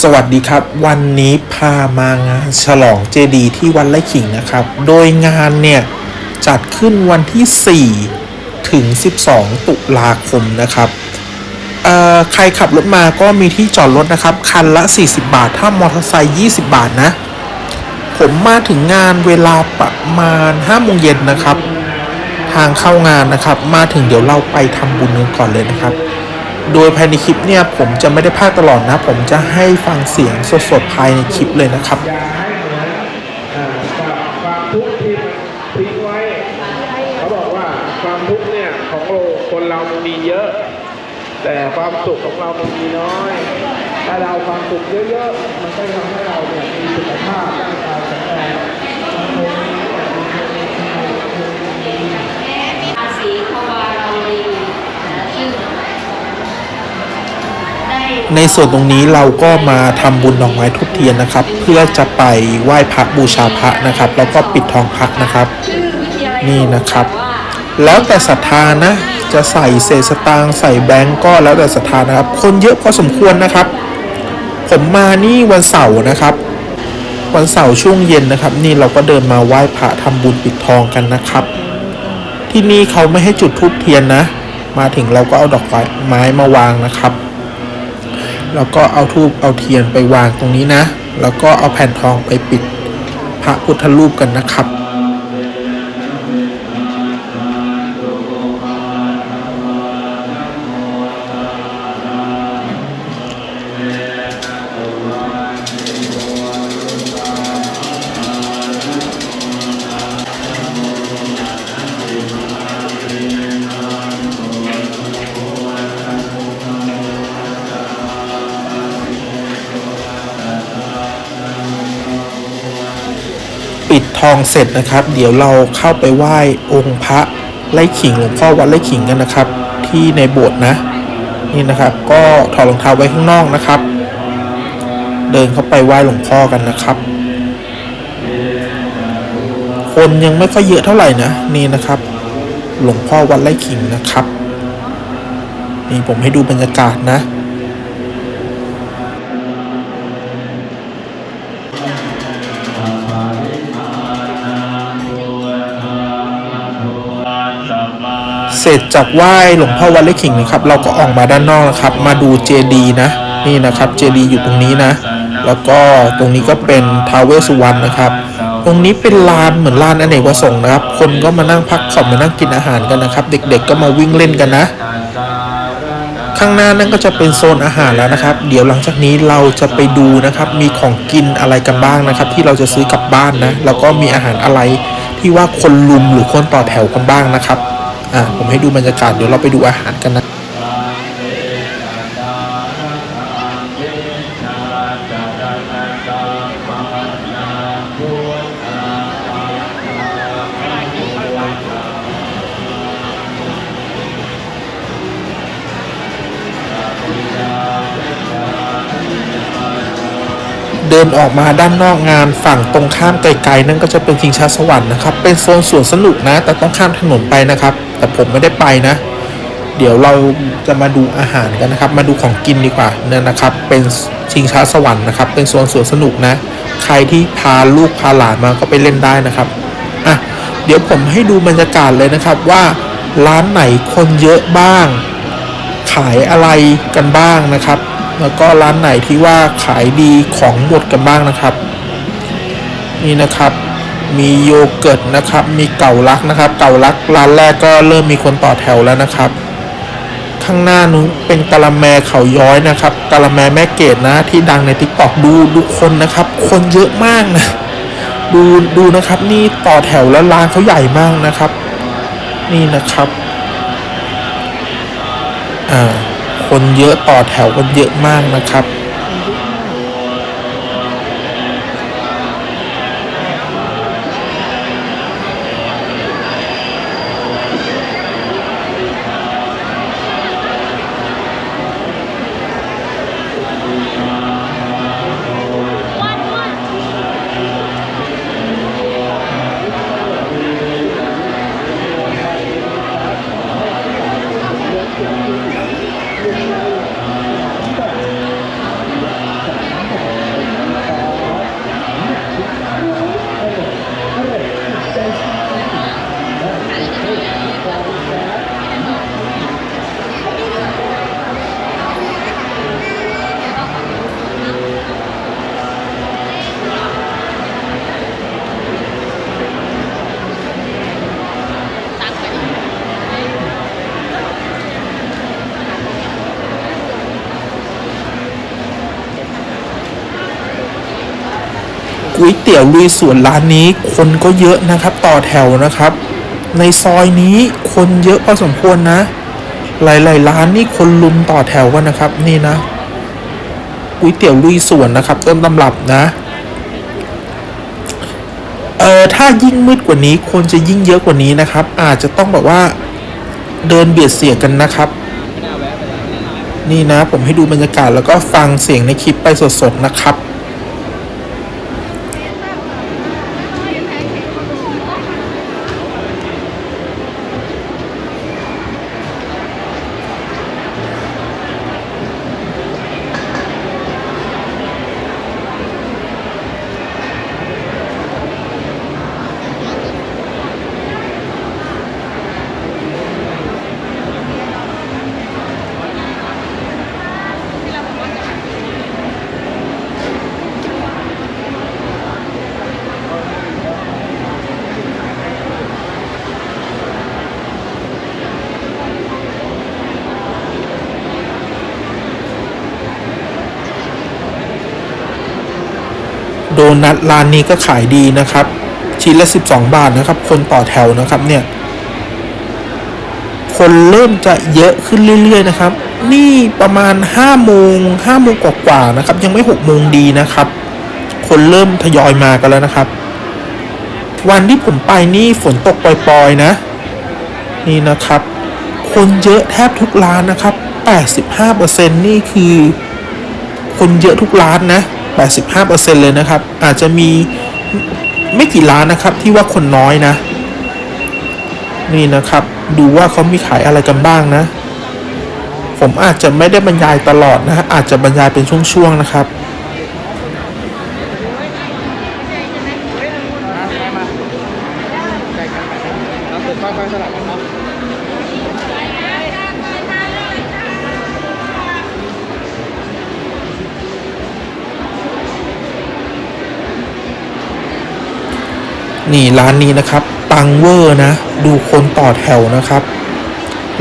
สวัสดีครับ วันนี้พามางานฉลองเจดีที่วัดไร่ขิงนะครับ โดยงานเนี่ย จัดขึ้นวันที่ 4 ถึง 12 ตุลาคมนะครับใครขับรถมาก็มีที่จอดรถนะครับ คันละ 40 บาท ถ้ามอเตอร์ไซค์20 บาทนะ ผมมาถึงงานเวลาประมาณ5โมงเย็นนะครับ ทางเข้างานนะครับ มาถึงเดี๋ยวเราไปทำบุญกันก่อนเลยนะครับ โดยภายในคลิปเนี่ยผมจะไม่ได้พากตลอดนะ ผมจะให้ฟังเสียงสดๆภายในคลิปเลยนะครับอย่าให้เหมือนความทุกข์ที่มันทิ้งไว้เขาบอกว่าความทุกข์เนี่ยของเราคนเรามันมีเยอะ แต่ความสุขของเรามันมีน้อย ถ้าเราความสุขเยอะๆมันก็ทำให้เราเนี่ยมีสุขภาพร่างกายแข็งแรงมันคง ภาษีเขาวาเราลีนะซึ่งได้ ในส่วนตรงนี้เราก็มาทำบุญดอกไม้ทุบเทียนนะครับ เพื่อจะไปไหว้พระบูชาพระนะครับ แล้วก็ปิดทองพระนะครับ นี่นะครับ แล้วแต่ศรัทธานะ จะใส่เศษสตางค์ใส่แบงก์ก็แล้วแต่ศรัทธานะครับ คนเยอะพอสมควรนะครับ ผมมานี่วันเสาร์นะครับ วันเสาร์ช่วงเย็นนะครับ นี่เราก็เดินมาไหว้พระทำบุญปิดทองกันนะครับ ที่นี่เขาไม่ให้จุดธูปเทียนนะ มาถึงเราก็เอาดอกไม้มาวางนะครับ แล้วก็เอาทูบเอาเทียนไปวางตรงนี้นะ แล้วก็เอาแผ่นทองไปปิดพระพุทธรูปกันนะครับ องเสร็จนะครับ เดี๋ยวเราเข้าไปไหว้องค์พระไล่ขิงหลวงพ่อวัดไล่ขิงกันนะครับ ที่ในโบสถ์นะ นี่นะครับ ก็ถอดรองเท้าไว้ข้างนอกนะครับ เดินเข้าไปไหว้หลวงพ่อกันนะครับ คนยังไม่ค่อยเยอะเท่าไหร่นะนี่นะครับ หลวงพ่อวัดไร่ขิงนะครับ นี่ผมให้ดูบรรยากาศนะ เสร็จจากไหว้หลวงพ่อวัดไร่ขิงนะครับ เราก็ออกมาด้านนอกนะครับ มาดูเจดีย์นะ นี่นะครับเจดีย์อยู่ตรงนี้นะ แล้วก็ตรงนี้ก็เป็นทาวเวสสุวรรณนะครับ ตรงนี้เป็นลานเหมือนลานอเนกประสงค์นะครับ คนก็มานั่งพักผ่อนมานั่งกินอาหารกันนะครับ เด็กๆก็มาวิ่งเล่นกันนะ ข้างหน้านั่นก็จะเป็นโซนอาหารแล้วนะครับ เดี๋ยวหลังจากนี้เราจะไปดูนะครับ มีของกินอะไรกันบ้างนะครับ ที่เราจะซื้อกลับบ้านนะ แล้วก็มีอาหารอะไรที่ว่าคนลุมหรือคนต่อแถวกันบ้างนะครับ อ่าผมให้ดูบรรยากาศเดี๋ยวเราไปดูอาหารกันนะเดินออกมาด้านนอกงานฝั่งตรงข้ามไกลๆนั่นก็จะเป็นชิงช้าสวรรค์นะครับ เป็นโซนสวนสนุกนะ แต่ต้องข้ามถนนไปนะครับ แต่ผมไม่ได้ไปนะ เดี๋ยวเราจะมาดูอาหารกันนะครับ มาดูของกินดีกว่าเนี่ยนะครับ เป็นชิงช้าสวรรค์นะครับ เป็นโซนสวนสนุกนะ ใครที่พาลูกพาหลานมาก็ไปเล่นได้นะครับอะเดี๋ยวผมให้ดูบรรยากาศเลยนะครับว่าร้านไหนคนเยอะบ้าง ขายอะไรกันบ้างนะครับ แล้วก็ร้านไหนที่ว่าขายดีของหมดกันบ้างนะครับ นี่นะครับ มีโยเกิร์ตนะครับ มีเก่าลักนะครับ เก่าลักร้านแรกก็เริ่มมีคนต่อแถวแล้วนะครับ ข้างหน้านู้นเป็นกะละแมเขาย้อยนะครับกะละแมแม่เกดนะ ที่ดังในทิกตอกดูดูคนนะครับ คนเยอะมากนะ ดูดูนะครับ นี่ต่อแถวแล้วร้านเขาใหญ่มากนะครับ นี่นะครับอ่าคนเยอะต่อแถวกันเยอะมากนะครับ ก๋วยเตี๋ยวลุยสวนร้านนี้คนก็เยอะนะครับต่อแถวนะครับ ในซอยนี้คนเยอะพอสมควรนะ หลายๆร้านนี่คนลุมต่อแถวกันนะครับ นี่นะก๋วยเตี๋ยวลุยสวนนะครับต้นตำรับนะเออถ้ายิ่งมืดกว่านี้คนจะยิ่งเยอะกว่านี้นะครับ อาจจะต้องแบบว่าเดินเบียดเสียกันนะครับ นี่นะผมให้ดูบรรยากาศแล้วก็ฟังเสียงในคลิปไปสดๆนะครับ นัทร้านนี้ก็ขายดีนะครับ ชิ้นละ 12 บาทนะครับ คนต่อแถวนะครับเนี่ย คนเริ่มจะเยอะขึ้นเรื่อย ๆ นะครับ นี่ประมาณ5โมง5โมงกว่าๆนะครับ ยังไม่6โมงดีนะครับ คนเริ่มทยอยมากันแล้วนะครับ วันที่ผมไปนี่ฝนตกปล่อยๆนะ นี่นะครับ คนเยอะแทบทุกร้านนะครับ85%นี่คือ คนเยอะทุกร้านนะ 85%เลยนะครับ อาจจะมีไม่กี่ร้านนะครับที่ว่าคนน้อยนะ นี่นะครับ ดูว่าเขามีขายอะไรกันบ้างนะ ผมอาจจะไม่ได้บรรยายตลอดนะ อาจจะบรรยายเป็นช่วงๆนะครับ นี่ร้านนี้นะครับปังเวอร์นะ ดูคนต่อแถวนะครับ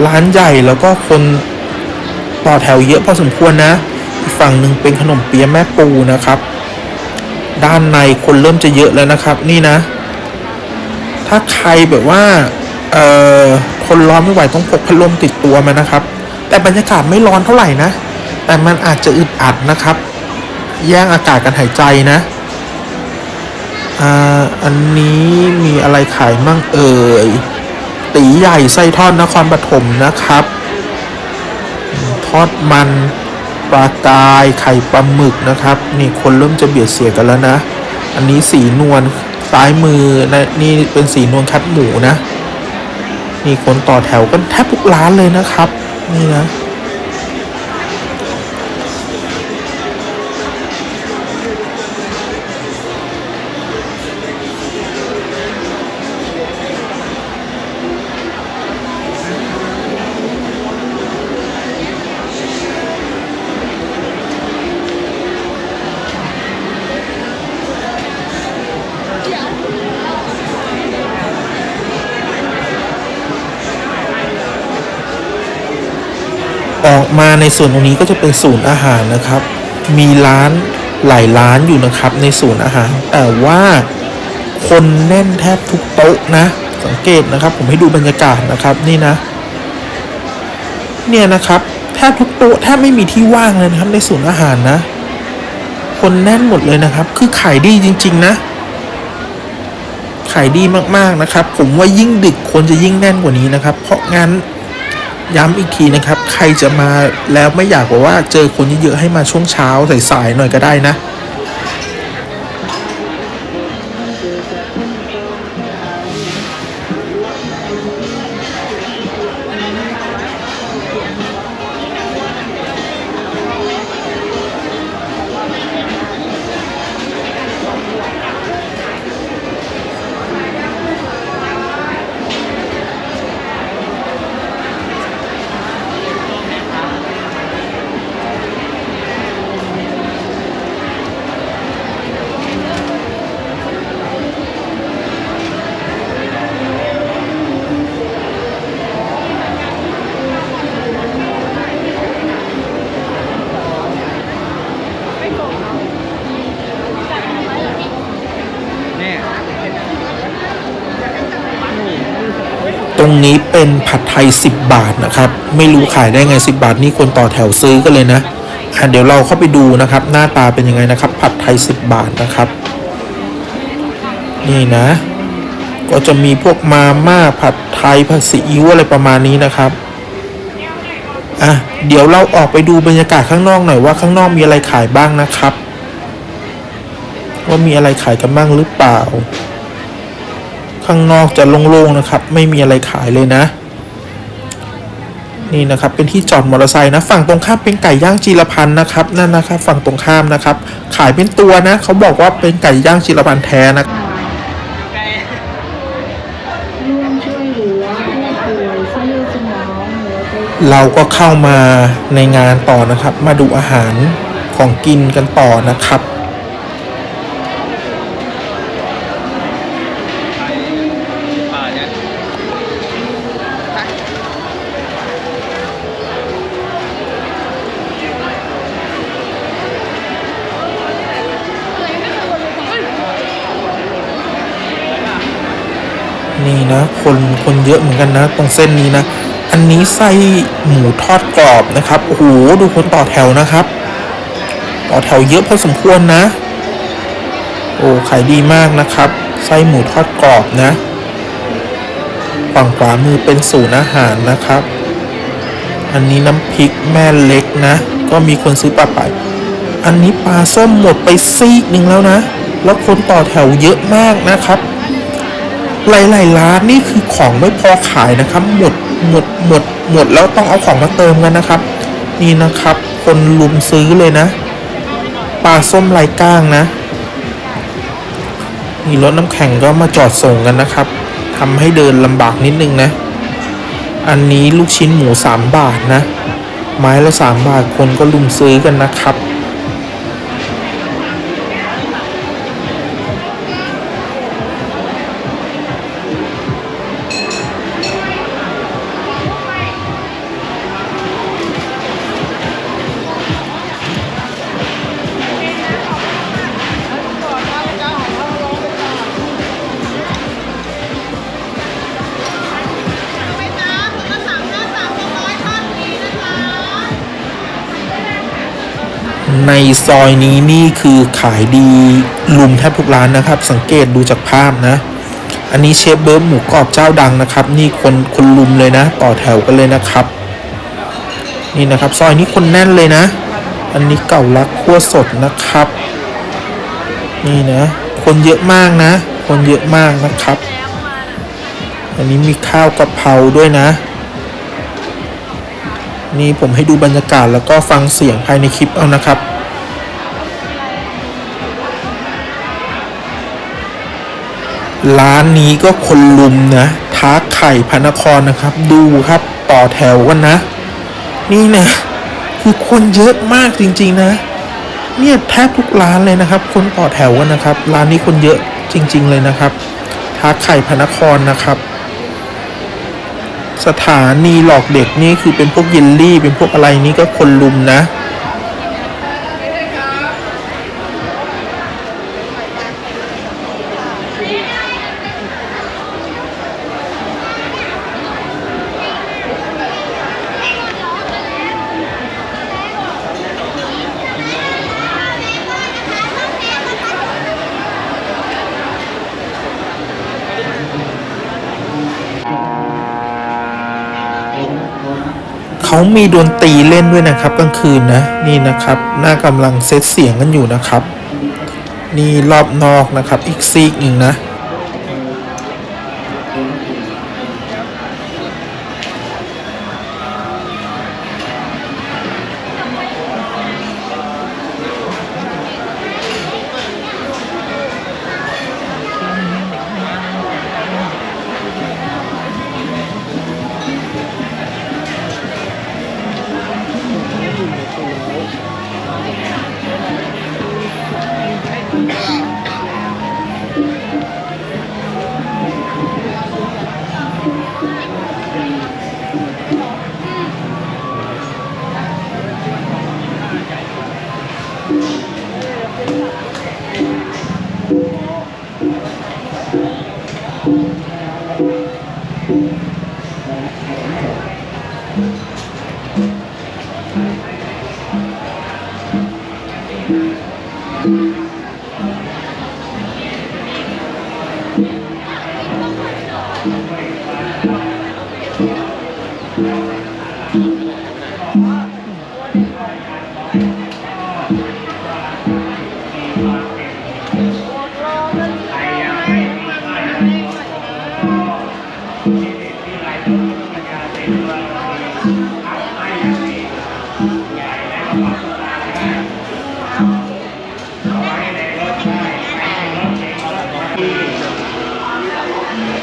ร้านใหญ่แล้วก็คนต่อแถวเยอะพอสมควรนะอีกฝั่งหนึ่งเป็นขนมเปี๊ยะแม่ปูนะครับ ด้านในคนเริ่มจะเยอะแล้วนะครับ นี่นะ ถ้าใครแบบว่าเอ่อคนร้อนไม่ไหวต้องพกพัดลมติดตัวมานะครับ แต่บรรยากาศไม่ร้อนเท่าไหร่นะ แต่มันอาจจะอึดอัดนะครับ แย่งอากาศกันหายใจนะ อ่าอันนี้มีอะไรขายมั่งเอ่ย ตีใหญ่ไส้ทอดนครปฐมนะครับ ทอดมันปลากายไข่ปลาหมึกนะครับ นี่คนเริ่มจะเบียดเสียกันแล้วนะ อันนี้สีนวลซ้ายมือนะนี่เป็นสีนวลคัดหมูนะนี่คนต่อแถวกันแทบทุกร้านเลยนะครับ นี่นะ ในส่วนตรงนี้ก็จะเป็นศูนย์อาหารนะครับ มีร้านหลายร้านอยู่นะครับ ในศูนย์อาหาร แต่ว่าคนแน่นแทบทุกโต๊ะนะ สังเกตนะครับ ผมให้ดูบรรยากาศนะครับนี่นะ เนี่ยนะครับแทบทุกโต๊ะแทบไม่มีที่ว่างเลยนะครับในศูนย์อาหารนะ คนแน่นหมดเลยนะครับ คือขายดีจริง ๆ นะ ขายดีมากๆนะครับ ผมว่ายิ่งดึกคนจะยิ่งแน่นกว่านี้นะครับ เพราะงั้น ย้ำอีกทีนะครับ ใครจะมาแล้วไม่อยากบอกว่าเจอคนเยอะๆให้มาช่วงเช้าสายๆหน่อยก็ได้นะ นี้เป็นผัดไทย 10 บาทนะครับ ไม่รู้ขายได้ไง 10 บาทนี่คนต่อแถวซื้อกันเลยนะอะเดี๋ยวเราเข้าไปดูนะครับ หน้าตาเป็นยังไงนะครับ ผัดไทย 10 บาทนะครับ นี่นะ ก็จะมีพวกมาม่าผัดไทยผัดซีอิ๊วอะไรประมาณนี้นะครับอะเดี๋ยวเราออกไปดูบรรยากาศข้างนอกหน่อยว่าข้างนอกมีอะไรขายบ้างนะครับ ว่ามีอะไรขายกันบ้างหรือเปล่า ข้างนอกจะโล่งๆนะครับ ไม่มีอะไรขายเลยนะ นี่นะครับเป็นที่จอดมอเตอร์ไซค์นะ ฝั่งตรงข้ามเป็นไก่ย่างจีรพันธ์นะครับนั่นนะครับ ฝั่งตรงข้ามนะครับ ขายเป็นตัวนะ เขาบอกว่าเป็นไก่ย่างจีรพันธ์แท้นะเราก็เข้ามาในงานต่อนะครับ มาดูอาหารของกินกันต่อนะครับ นะ คนคนเยอะเหมือนกันนะ ตรงเส้นนี้นะ อันนี้ไส้หมูทอดกรอบนะครับโอ้โหดูคนต่อแถวนะครับ ต่อแถวเยอะพอสมควรนะ โอ้ขายดีมากนะครับ ไส้หมูทอดกรอบนะฝั่งขวามือเป็นศูนย์อาหารนะครับ อันนี้น้ำพริกแม่เล็กนะ ก็มีคนซื้อปลาไป อันนี้ปลาส้มหมดไปซีกหนึ่งแล้วนะ แล้วคนต่อแถวเยอะมากนะครับ หลายๆร้านนี่คือของไม่พอขายนะครับ หมดหมดหมดหมดแล้วต้องเอาของมาเติมกันนะครับ นี่นะครับ คนลุมซื้อเลยนะปลาส้มลายก้างนะนี่รถน้ำแข็งก็มาจอดส่งกันนะครับทำให้เดินลำบากนิดนึงนะ อันนี้ลูกชิ้นหมูสามบาทนะ ไม้ละสามบาทคนก็ลุมซื้อกันนะครับ ในซอยนี้นี่คือขายดีลุมแทบทุกร้านนะครับ สังเกตดูจากภาพนะ อันนี้เชฟเบิร์มหมูกรอบเจ้าดังนะครับ นี่คนคนลุมเลยนะ ต่อแถวกันเลยนะครับ นี่นะครับ ซอยนี้คนแน่นเลยนะ อันนี้เก่าลักขั้วสดนะครับ นี่นะ คนเยอะมากนะ คนเยอะมากนะครับ อันนี้มีข้าวกะเพราด้วยนะ นี่ผมให้ดูบรรยากาศแล้วก็ฟังเสียงภายในคลิปเอานะครับร้านนี้ก็คนลุมนะท้าไข่พนครนะครับ ดูครับต่อแถวกันนะ นี่นะคือคนเยอะมากจริง ๆนะ เนี่ยแทบทุกร้านเลยนะครับ คนต่อแถวกันนะครับ ร้านนี้คนเยอะจริง ๆ เลยนะครับท้าไข่พนครนะครับ สถานีหลอกเด็กนี่คือเป็นพวกเยลลี่ เป็นพวกอะไรนี่ก็คนลุมนะ เขามีดนตรีเล่นด้วยนะครับกลางคืนนะนี่นะครับหน้ากำลังเซตเสียงกันอยู่นะครับ นี่รอบนอกนะครับอีกซีกหนึ่งนะ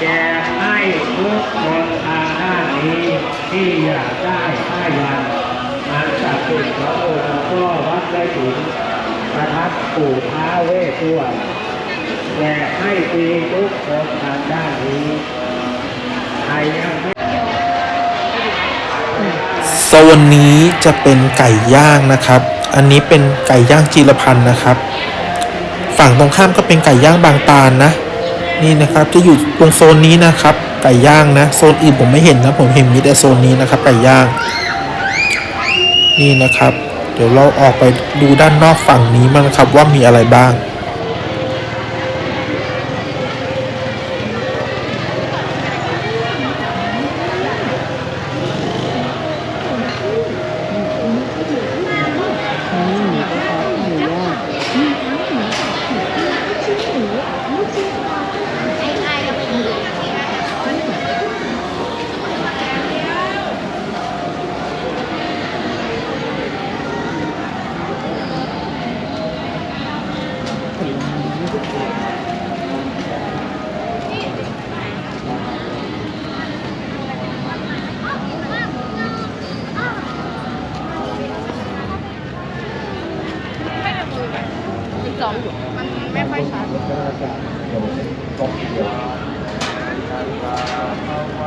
แจกให้ทุกคนทางด้านนี้ที่อยากได้ผ้ายันอันศักดิ์สิทธิ์ขององค์พ่อวัดได้ถึงประทับปู่ท้าเวสสวรแจกให้ฟรีทุกคนทางด้านนี้ใครยังไม่โซนนี้จะเป็นไก่ย่างนะครับ อันนี้เป็นไก่ย่างจีรพันธ์นะครับ ฝั่งตรงข้ามก็เป็นไก่ย่างบางตาลนะ นี่นะครับจะอยู่ตรงโซนนี้นะครับไก่ย่างนะโซนอื่นผมไม่เห็นนะผมเห็นมีแต่โซนนี้นะครับไก่ย่าง นี่นะครับ เดี๋ยวเราออกไปดูด้านนอกฝั่งนี้มั้งครับว่ามีอะไรบ้าง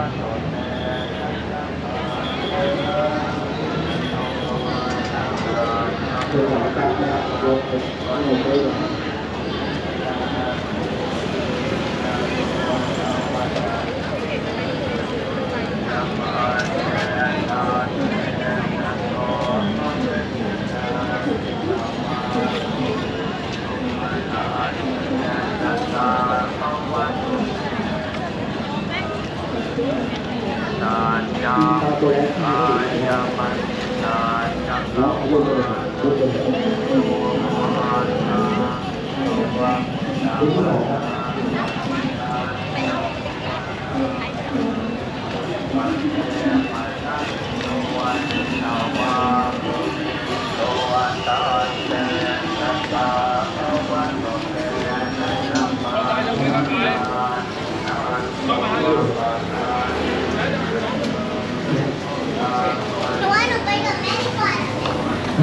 Thank you.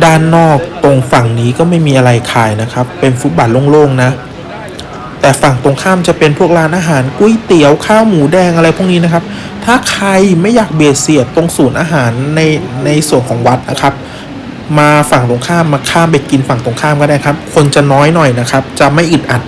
ด้านนอกตรงฝั่งนี้ก็ไม่มีอะไรขายนะครับ เป็นฟุตบาทโล่งๆนะ แต่ฝั่งตรงข้ามจะเป็นพวกร้านอาหารก๋วยเตี๋ยวข้าวหมูแดงอะไรพวกนี้นะครับ ถ้าใครไม่อยากเบียดเสียดตรงศูนย์อาหารในในส่วนของวัดนะครับมาฝั่งตรงข้ามมาข้ามไปกินฝั่งตรงข้ามก็ได้ครับ คนจะน้อยหน่อยนะครับ จะไม่อึดอัด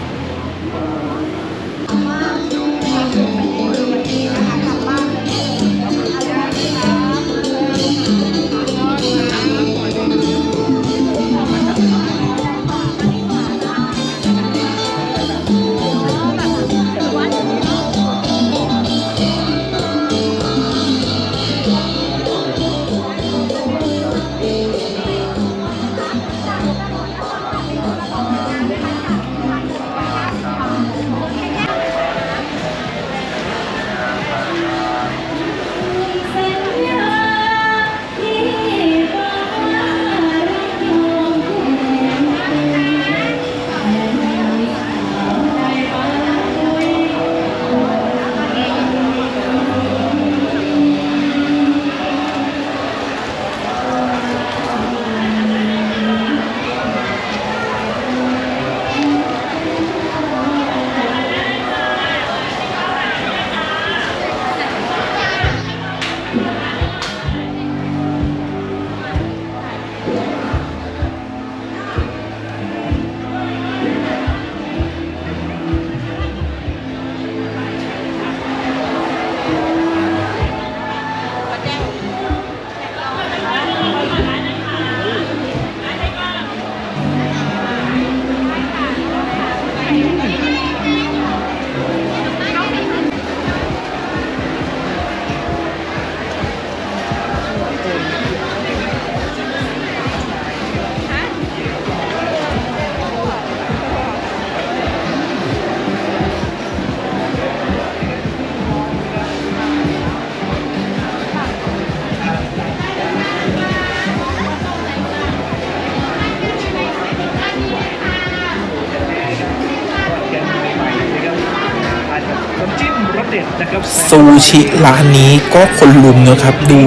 ซูชิร้านนี้ก็คนลุมนะครับ ดู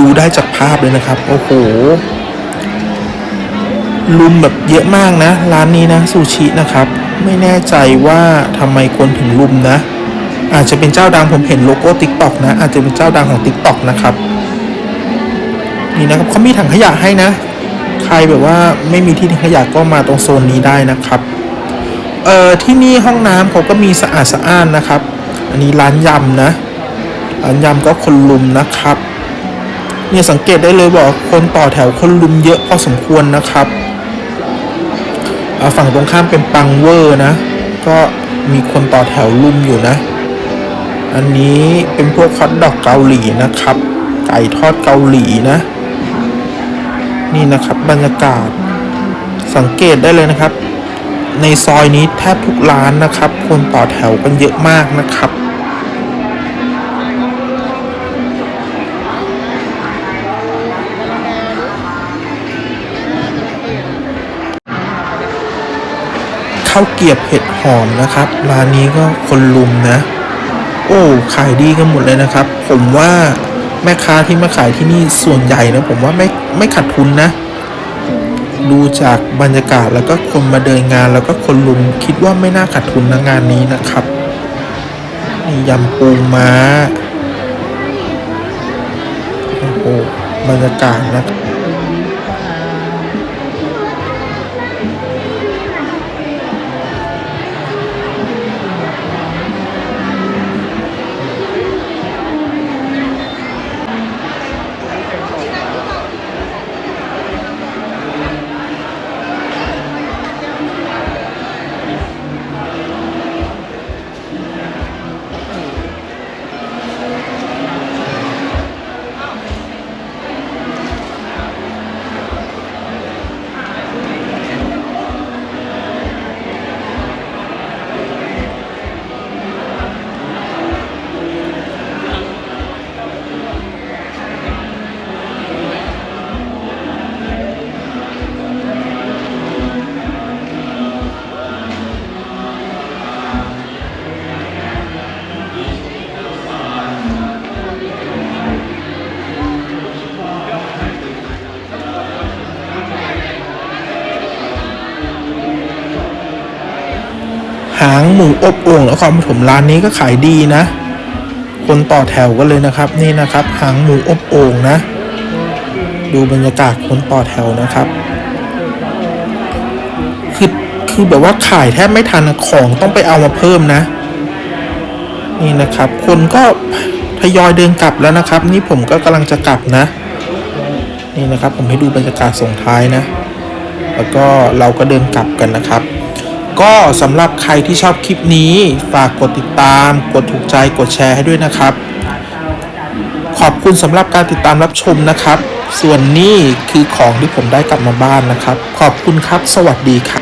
ดูได้จากภาพเลยนะครับ โอ้โหลุมแบบเยอะมากนะ ร้านนี้นะซูชินะครับ ไม่แน่ใจว่าทำไมคนถึงลุมนะ อาจจะเป็นเจ้าดังผมเห็นโลโก้ติ๊กต็อกนะ อาจจะเป็นเจ้าดังของติ๊กต็อกนะครับนี่นะครับเขามีถังขยะให้นะ ใครแบบว่าไม่มีที่ทิ้งขยะก็มาตรงโซนนี้ได้นะครับเอ่อที่นี่ห้องน้ำเขาก็มีสะอาดสะอ้านนะครับ อันนี้ร้านยำนะ ร้านยำก็คนลุมนะครับ เนี่ยสังเกตได้เลยบอกคนต่อแถวคนลุมเยอะพอสมควรนะครับอ่าฝั่งตรงข้ามเป็นปังเวอร์นะ ก็มีคนต่อแถวลุมอยู่นะ อันนี้เป็นพวกฮอทดอกเกาหลีนะครับ ไก่ทอดเกาหลีนะ นี่นะครับบรรยากาศ สังเกตได้เลยนะครับ ในซอยนี้แทบทุกร้านนะครับ คนต่อแถวกันเยอะมากนะครับ ข้าวเกียบเห็ดหอมนะครับ ร้านนี้ก็คนลุมนะ โอ้ ขายดีกันหมดเลยนะครับ ผมว่าแม่ค้าที่มาขายที่นี่ส่วนใหญ่นะผมว่าไม่ไม่ขาดทุนนะ ดูจากบรรยากาศแล้วก็คนมาเดินงานแล้วก็คนลุมคิดว่าไม่น่าขาดทุนนะงานนี้นะครับนี่ยำปูม้า โอ้โหบรรยากาศนะ หางหมูอบโอ่งนครปฐมร้านนี้ก็ขายดีนะ คนต่อแถวกันเลยนะครับนี่นะครับหางหมูอบโอ่งนะ ดูบรรยากาศคนต่อแถวนะครับคือคือแบบว่าขายแทบไม่ทันของต้องไปเอามาเพิ่มนะ นี่นะครับ คนก็ทยอยเดินกลับแล้วนะครับ นี่ผมก็กำลังจะกลับนะ นี่นะครับผมให้ดูบรรยากาศส่งท้ายนะ แล้วก็เราก็เดินกลับกันนะครับ ก็สำหรับใครที่ชอบคลิปนี้ ฝากกดติดตาม กดถูกใจกดแชร์ให้ด้วยนะครับ ขอบคุณสำหรับการติดตามรับชมนะครับ ส่วนนี้คือของที่ผมได้กลับมาบ้านนะครับ ขอบคุณครับ สวัสดีครับ